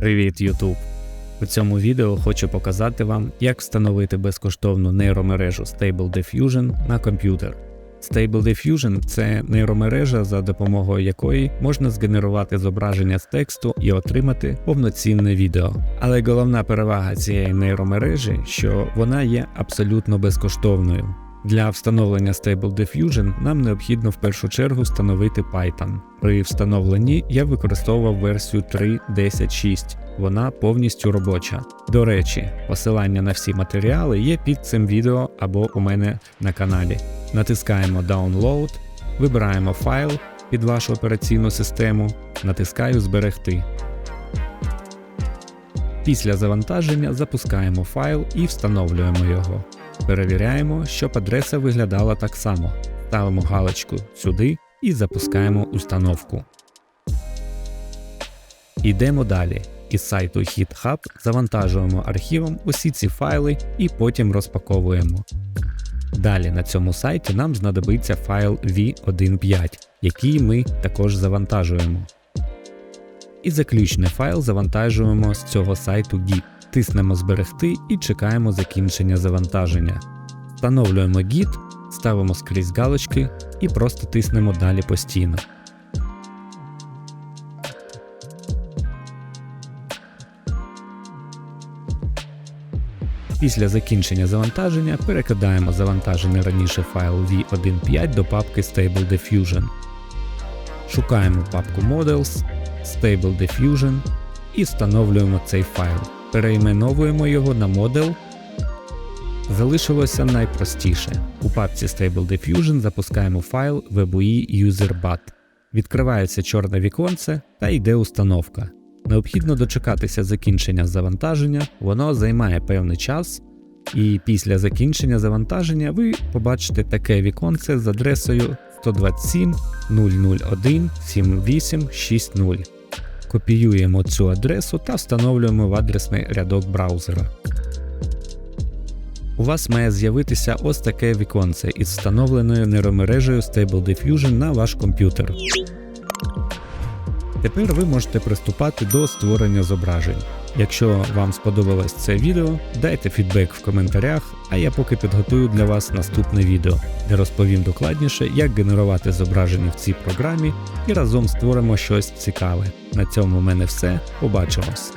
Привіт, YouTube! У цьому відео хочу показати вам, як встановити безкоштовну нейромережу Stable Diffusion на комп'ютер. Stable Diffusion – це нейромережа, за допомогою якої можна згенерувати зображення з тексту і отримати повноцінне відео. Але головна перевага цієї нейромережі, що вона є абсолютно безкоштовною. Для встановлення Stable Diffusion нам необхідно в першу чергу встановити Python. При встановленні я використовував версію 3.10.6. Вона повністю робоча. До речі, посилання на всі матеріали є під цим відео або у мене на каналі. Натискаємо Download, вибираємо файл під вашу операційну систему, натискаю Зберегти. Після завантаження запускаємо файл і встановлюємо його. Перевіряємо, щоб адреса виглядала так само. Ставимо галочку сюди і запускаємо установку. Йдемо далі. Із сайту HitHub завантажуємо архівом усі ці файли і потім розпаковуємо. Далі на цьому сайті нам знадобиться файл v1.5, який ми також завантажуємо. І заключний файл завантажуємо з цього сайту Git. Тиснемо зберегти і чекаємо закінчення завантаження. Встановлюємо Git, ставимо скрізь галочки і просто тиснемо далі постійно. Після закінчення завантаження перекидаємо завантажений раніше файл v1.5 до папки Stable Diffusion. Шукаємо папку Models, Stable Diffusion і встановлюємо цей файл. Перейменовуємо його на Model. Залишилося найпростіше. У папці Stable Diffusion запускаємо файл webui userbat. Відкривається чорне віконце та йде установка. Необхідно дочекатися закінчення завантаження, воно займає певний час, і після закінчення завантаження ви побачите таке віконце з адресою 127.001.7860. Копіюємо цю адресу та встановлюємо в адресний рядок браузера. У вас має з'явитися ось таке віконце із встановленою нейромережею Stable Diffusion на ваш комп'ютер. Тепер ви можете приступати до створення зображень. Якщо вам сподобалось це відео, дайте фідбек в коментарях, а я поки підготую для вас наступне відео, де розповім докладніше, як генерувати зображення в цій програмі і разом створимо щось цікаве. На цьому в мене все. Побачимось!